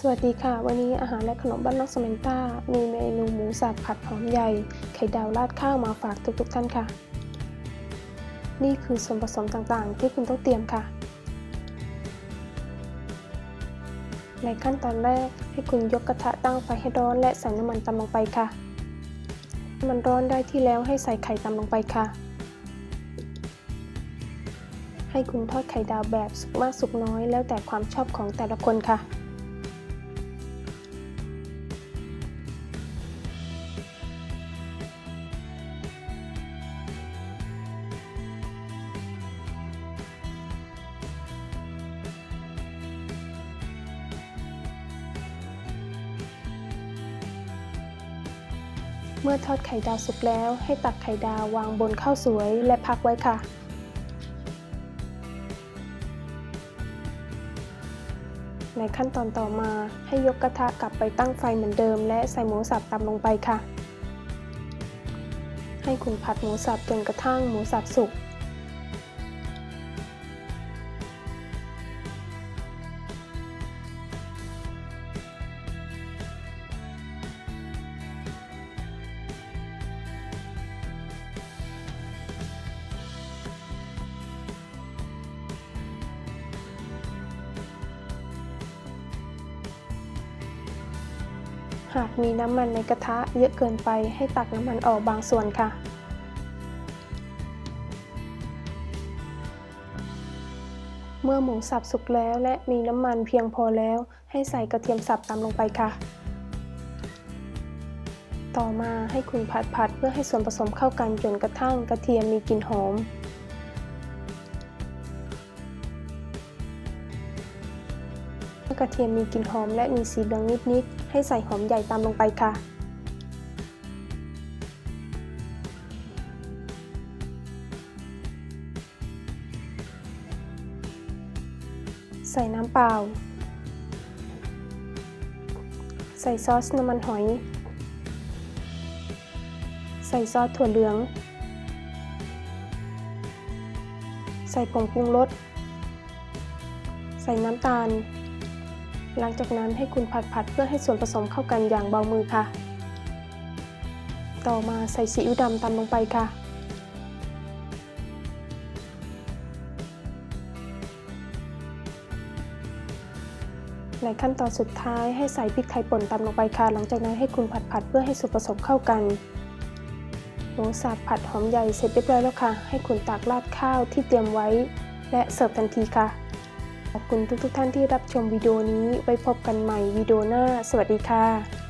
สวัสดีค่ะ วันนี้อาหารและขนมบ้านนอกสมนต้า มีเมนูหมูสับผัดหอมใหญ่ ไข่ดาวราดข้าวมาฝากทุกๆท่านค่ะ นี่คือส่วนผสมต่างๆ ที่คุณต้องเตรียมค่ะ ในขั้นตอนแรกให้คุณยกกระทะตั้งไฟให้ร้อนและใส่น้ำมันตำลงไปค่ะ มันร้อนได้ที่แล้วให้ใส่ไข่ตำลงไปค่ะ ให้คุณทอดไข่ดาวแบบสุกมากสุกน้อย แล้วแต่ความชอบของแต่ละคนค่ะ เมื่อทอดไข่ดาวสุกแล้ว ให้ตักไข่ดาววางบนข้าวสวยและพักไว้ค่ะ ในขั้นตอนต่อมาให้ยกกระทะกลับไปตั้งไฟเหมือนเดิม และใส่หมูสับตำลงไปค่ะ ให้คุณผัดหมูสับจนกระทั่งหมูสับสุก หากมีน้ำมันในกระทะเยอะเกินไปให้ตักน้ำมันออกบางส่วนค่ะ เมื่อหมูสับสุกแล้วและมีน้ำมันเพียงพอแล้ว ให้ใส่กระเทียมสับตามลงไปค่ะ ต่อมาให้คุณผัดผัดเพื่อให้ส่วนผสมเข้ากันจนกระทั่งกระเทียมมีกลิ่นหอม กระเทียมมีกลิ่นหอมและมีสีเหลืองนิดๆ ให้ใส่หอมใหญ่ตามลงไปค่ะ ใส่น้ำเปล่า ใส่ซอสน้ำมันหอย ใส่ซอสถั่วเหลือง ใส่ผงปรุงรส ใส่น้ำตาล หลังจากนั้นให้คุณผัดผัดเพื่อให้ส่วนผสมเข้ากันอย่างเบามือค่ะ ต่อมาใส่ซีอิ๊วดำตามลงไปค่ะ ในขั้นตอนสุดท้ายให้ใส่พริกไทยป่นตามลงไปค่ะ หลังจากนั้นให้คุณผัดผัดเพื่อให้ส่วนผสมเข้ากันหมูสับผัดหอมใหญ่เสร็จเรียบร้อยแล้วค่ะ ให้คุณตักราดข้าวที่เตรียมไว้ และเสิร์ฟทันทีค่ะ ขอบคุณทุกๆทท่านที่รับชมวิดีโอนี้ไว้พบกันใหม่วิดีโอหน้า สวัสดีค่ะ